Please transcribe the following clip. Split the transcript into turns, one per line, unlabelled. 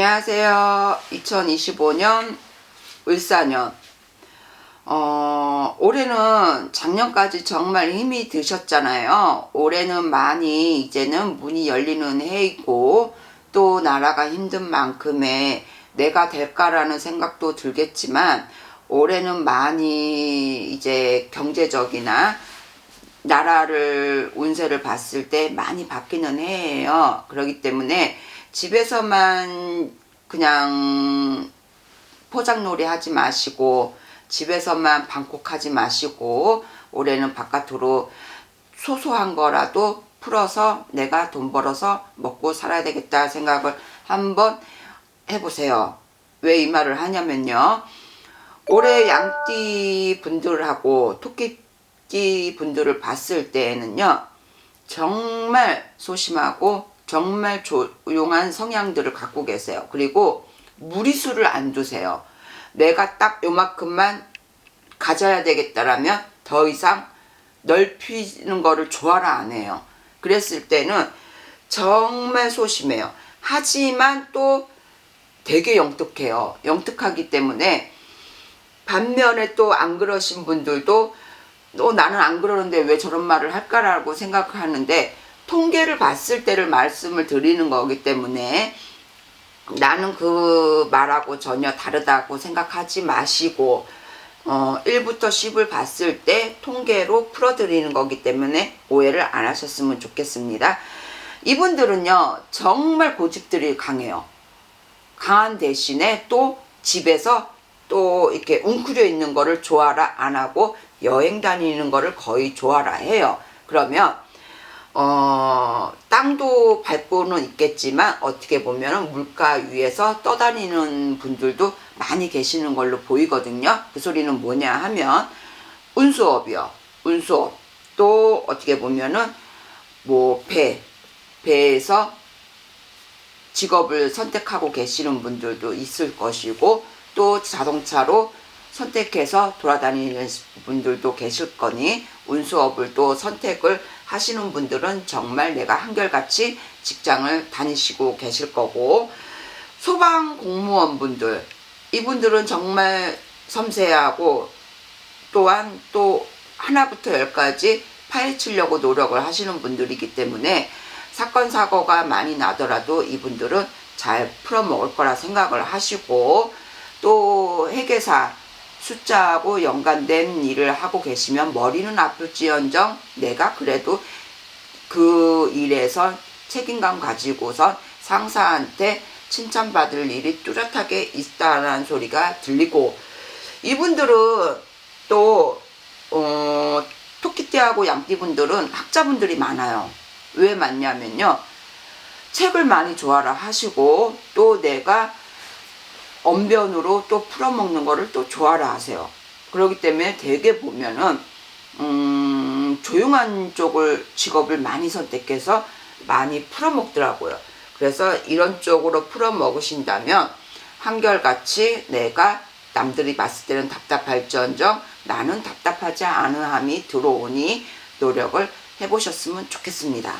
안녕하세요. 2025년 을사년. 어, 올해는 작년까지 정말 힘이 드셨잖아요. 올해는 많이 이제는 문이 열리는 해이고 또 나라가 힘든 만큼의 내가 될까라는 생각도 들겠지만 올해는 많이 이제 경제적이나 나라를 운세를 봤을 때 많이 바뀌는 해예요. 그렇기 때문에 집에서만 그냥 포장놀이 하지 마시고 집에서만 방콕하지 마시고 올해는 바깥으로 소소한 거라도 풀어서 내가 돈 벌어서 먹고 살아야 되겠다 생각을 한번 해보세요. 왜 이 말을 하냐면요. 올해 양띠 분들하고 토끼띠 분들을 봤을 때에는요. 정말 소심하고 정말 조용한 성향들을 갖고 계세요. 그리고 무리수를 안 두세요. 내가 딱 요만큼만 가져야 되겠다라면 더 이상 넓히는 거를 좋아라 안 해요. 그랬을 때는 정말 소심해요. 하지만 또 되게 영특해요. 영특하기 때문에 반면에 또 안 그러신 분들도 또 나는 안 그러는데 왜 저런 말을 할까라고 생각하는데 통계를 봤을 때를 말씀을 드리는 거기 때문에 나는 그 말하고 전혀 다르다고 생각하지 마시고 어 1부터 10을 봤을 때 통계로 풀어드리는 거기 때문에 오해를 안 하셨으면 좋겠습니다. 이분들은요 정말 고집들이 강해요. 강한 대신에 또 집에서 또 이렇게 웅크려 있는 거를 좋아라 안 하고 여행 다니는 거를 거의 좋아라 해요. 그러면 어, 땅도 밟고는 있겠지만 어떻게 보면 물가 위에서 떠다니는 분들도 많이 계시는 걸로 보이거든요. 그 소리는 뭐냐 하면 운수업이요. 운수업. 또 어떻게 보면은 뭐 배, 배에서 직업을 선택하고 계시는 분들도 있을 것이고 또 자동차로 선택해서 돌아다니는 분들도 계실 거니 운수업을 또 선택을 하시는 분들은 정말 내가 한결같이 직장을 다니시고 계실 거고 소방 공무원 분들 이분들은 정말 섬세하고 또한 또 하나부터 열까지 파헤치려고 노력을 하시는 분들이기 때문에 사건 사고가 많이 나더라도 이분들은 잘 풀어먹을 거라 생각을 하시고 또 회계사 숫자하고 연관된 일을 하고 계시면 머리는 아플지언정 내가 그래도 그 일에서 책임감 가지고선 상사한테 칭찬받을 일이 뚜렷하게 있다라는 소리가 들리고 이분들은 또 어, 토끼띠하고 양띠분들은 학자분들이 많아요. 왜 많냐면요. 책을 많이 좋아라 하시고 또 내가 언변으로 또 풀어먹는 거를 또 좋아라 하세요. 그렇기 때문에 대개 보면은 음, 조용한 쪽을 직업을 많이 선택해서 많이 풀어먹더라고요. 그래서 이런 쪽으로 풀어먹으신다면 한결같이 내가 남들이 봤을 때는 답답할지언정 나는 답답하지 않은 함이 들어오니 노력을 해보셨으면 좋겠습니다.